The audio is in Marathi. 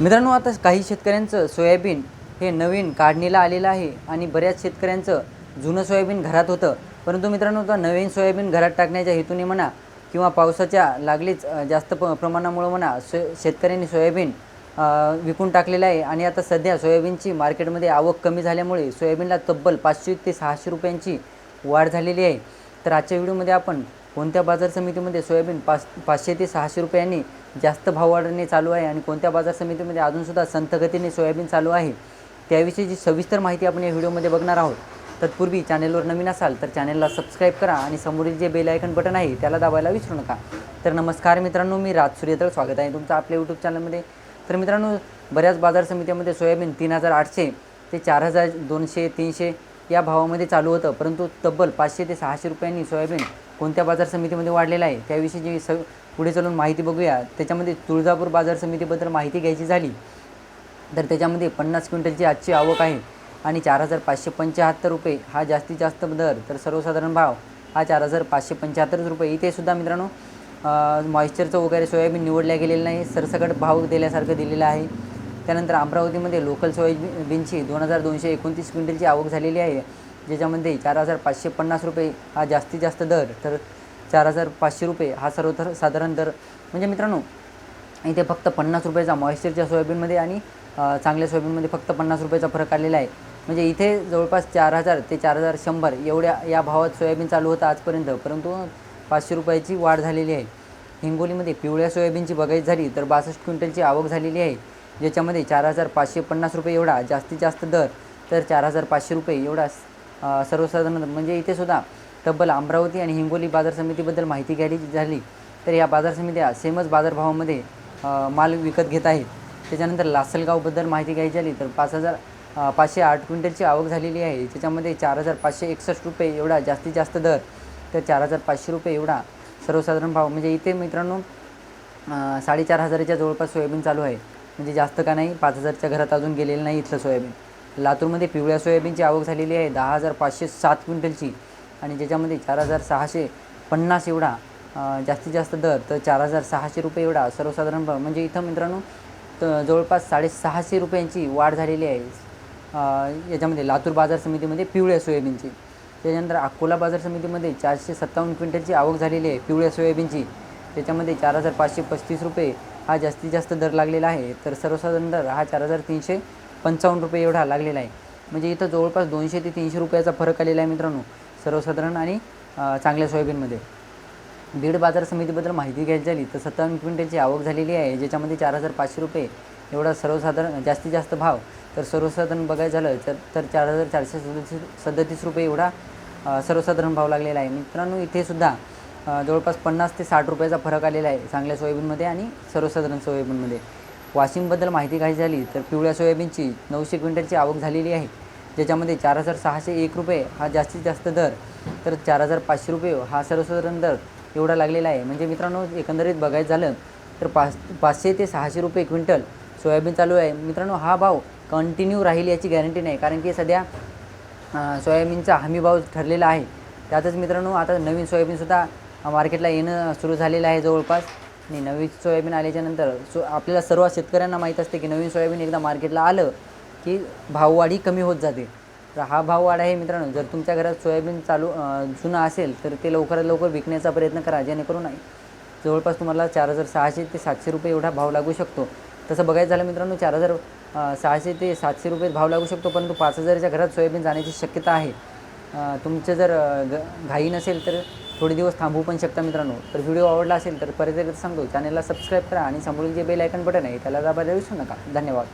मित्रांनो आता काही शेतकऱ्यांचं सोयाबीन हे नवीन काढणीला आलेलं आहे आणि बऱ्याच शेतकऱ्यांचं जुनं सोयाबीन घरात होतं. परंतु मित्रांनो आता नवीन सोयाबीन घरात टाकण्याच्या हेतूने म्हणा किंवा पावसाच्या लागलीच जास्त प प्रमाणामुळं म्हणा सो शेतकऱ्यांनी सोयाबीन विकून टाकलेलं आहे आणि आता सध्या सोयाबीनची मार्केटमध्ये आवक कमी झाल्यामुळे सोयाबीनला तब्बल पाचशे ते सहाशे रुपयांची वाढ झालेली आहे. तर आजच्या व्हिडिओमध्ये आपण कोणत्या बाजार समितीमध्ये सोयाबीन पाच पाचशे ते सहाशे रुपयांनी जास्त भाव वाढणे चालू आहे आणि कोणत्या बाजार समितीमध्ये अजूनसुद्धा संथगतीने सोयाबीन चालू आहे त्याविषयीची सविस्तर माहिती आपण या व्हिडिओमध्ये बघणार आहोत तत्पूर्वी चॅनेलवर नवीन असाल तर चॅनेलला सबस्क्राईब करा आणि समोरील जे बेल आयकन बटन आहे त्याला दाबायला विसरू नका. तर नमस्कार मित्रांनो मी राज सूर्यदळ स्वागत आहे तुमचं आपल्या यूट्यूब चॅनलमध्ये तर मित्रांनो बऱ्याच बाजार समित्यामध्ये सोयाबीन तीन हजार आठशे ते चार हजार दोनशे तीनशे या भावामध्ये चालू होतं परंतु तब्बल पाचशे ते सहाशे रुपयांनी सोयाबीन कोणत्या बाजार समितीमध्ये वाढलेला आहे त्याविषयीची स पुढे चालून माहिती बघूया. त्याच्यामध्ये तुळजापूर बाजार समितीबद्दल माहिती घ्यायची झाली तर त्याच्यामध्ये पन्नास क्विंटलची आजची आवक आहे आणि चार हजार पाचशे पंच्याहत्तर रुपये हा जास्तीत जास्त दर तर सर्वसाधारण भाव हा चार हजार पाचशे पंच्याहत्तरच रुपये. इथे सुद्धा मित्रांनो मॉइश्चरचं वगैरे सोयाबीन निवडल्या गेलेलं नाही सरसकट भाव दिल्यासारखं दिलेलं आहे. त्यानंतर अमरावतीमध्ये लोकल सोयाबीनची दोन हजार दोनशे एकोणतीस क्विंटलची आवक झालेली आहे. ज्याच्यामध्ये चार हजार पाचशे पन्नास रुपये हा जास्तीत जास्त दर तर चार हजार पाचशे रुपये हा सर्व साधारण दर. म्हणजे मित्रांनो इथे फक्त पन्नास रुपयाचा मॉइश्चरच्या सोयाबीनमध्ये आणि चांगल्या सोयाबीनमध्ये फक्त पन्नास रुपयाचा फरक आलेला आहे. म्हणजे इथे जवळपास चार हजार ते चार हजार शंभर एवढ्या या भावात सोयाबीन चालू होतं आजपर्यंत परंतु पाचशे रुपयाची वाढ झालेली आहे. हिंगोलीमध्ये पिवळ्या सोयाबीनची बघायची झाली तर बासष्ट क्विंटलची आवक झालेली आहे. ज्याच्यामध्ये चार हजार पाचशे पन्नास रुपये एवढा जास्तीत जास्त दर तर चार हजार पाचशे रुपये एवढा सर्वसाधारण म्हणजे इथे सुद्धा तब्बल अमरावती आणि हिंगोली बाजार समितीबद्दल माहिती घ्यायची झाली तर या बाजार समित्या सेमच बाजारभावामध्ये माल विकत घेत आहेत. त्याच्यानंतर लासलगावबद्दल माहिती घ्यायची झाली तर पाच हजार पाचशे आठ क्विंटलची आवक झालेली आहे. त्याच्यामध्ये चार हजार पाचशे एकसष्ट रुपये एवढा जास्तीत जास्त दर तर चार हजार पाचशे रुपये एवढा सर्वसाधारण भाव. म्हणजे इथे मित्रांनो साडेचार हजाराच्या जवळपास सोयाबीन चालू आहे. म्हणजे जास्त का नाही पाच हजारच्या घरात अजून गेलेलं नाही इथलं सोयाबीन. लातूरमध्ये पिवळ्या सोयाबीनची आवक झालेली आहे. दहा हजार पाचशे सात क्विंटलची. आणि ज्याच्यामध्ये चार हजार सहाशे पन्नास एवढा जास्तीत जास्त दर तर चार हजार सहाशे रुपये एवढा सर्वसाधारण म्हणजे इथं मित्रांनो तर जवळपास साडेसहाशे रुपयांची वाढ झालेली आहे. याच्यामध्ये लातूर बाजार समितीमध्ये पिवळ्या सोयाबीनची. त्याच्यानंतर अकोला बाजार समितीमध्ये चारशे सत्तावन्न क्विंटलची आवक झालेली आहे पिवळ्या सोयाबीनची. त्याच्यामध्ये चार हजार पाचशे पस्तीस रुपये हा जास्तीत जास्त दर लागलेला आहे. तर सर्वसाधारण दर हा चार हजार तीनशे पंचावन्न रुपये एवढा लागलेला आहे. म्हणजे इथं जवळपास दोनशे ते तीनशे रुपयाचा फरक आलेला आहे मित्रांनो सर्वसाधारण आणि चांगल्या सोयाबीनमध्ये. बीड बाजार समितीबद्दल माहिती घ्यायची झाली तर सत्तावन्न क्विंटलची आवक झालेली आहे ज्याच्यामध्ये चार हजार पाचशे रुपये एवढा सर्वसाधारण जास्तीत जास्त भाव. तर सर्वसाधारण बघायचं झालं तर तर चार हजार चारशे सदतीस सदतीस रुपये एवढा सर्वसाधारण भाव लागलेला आहे. मित्रांनो इथे सुद्धा जवळपास पन्नास ते साठ रुपयाचा फरक आलेला आहे चांगल्या सोयाबीनमध्ये आणि सर्वसाधारण सोयाबीनमध्ये. वाशिमबद्दल माहिती घ्यायची झाली तर पिवळ्या सोयाबीनची नऊशे क्विंटलची आवक झालेली आहे. ज्याच्यामध्ये चार हजार सहाशे एक रुपये हा जास्तीत जास्त दर तर चार हजार पाचशे रुपये हा सर्वसाधारण दर एवढा लागलेला आहे. म्हणजे मित्रांनो एकंदरीत बघायचं झालं तर पाच पाचशे ते सहाशे रुपये क्विंटल सोयाबीन चालू आहे. मित्रांनो हा भाव कंटिन्यू राहील याची गॅरंटी नाही कारण की सध्या सोयाबीनचा हमी भाव ठरलेला आहे. त्यातच मित्रांनो आता नवीन सोयाबीनसुद्धा मार्केटला येणं सुरू झालेलं आहे जवळपास. आणि नवीन सोयाबीन आल्याच्यानंतर सो आपल्याला सर्व शेतकऱ्यांना माहीत असते की नवीन सोयाबीन एकदा मार्केटला आलं की भाववाढी कमी होत जाते. तर हा भाववाढ आहे मित्रांनो जर तुमच्या घरात सोयाबीन चालू जुनं असेल तर ते लवकरात लवकर विकण्याचा प्रयत्न करा जेणेकरून जवळपास तुम्हाला चार हजार सहाशे ते सातशे रुपये एवढा भाव लागू शकतो. तसं बघायचं झालं मित्रांनो चार हजार सहाशे ते सातशे रुपये भाव लागू शकतो परंतु पाच हजारच्या घरात सोयाबीन जाण्याची शक्यता आहे. तुमचं जर घाई नसेल तर थोडे दिवस थांबवू पण शकता मित्रांनो. तर व्हिडिओ आवडला असेल तर परत एकदा सांगतो. चॅनलला सबस्क्राईब करा आणि समोरील जे बेल आयकन बटन आहे त्याला दाबायला विसरू नका. धन्यवाद.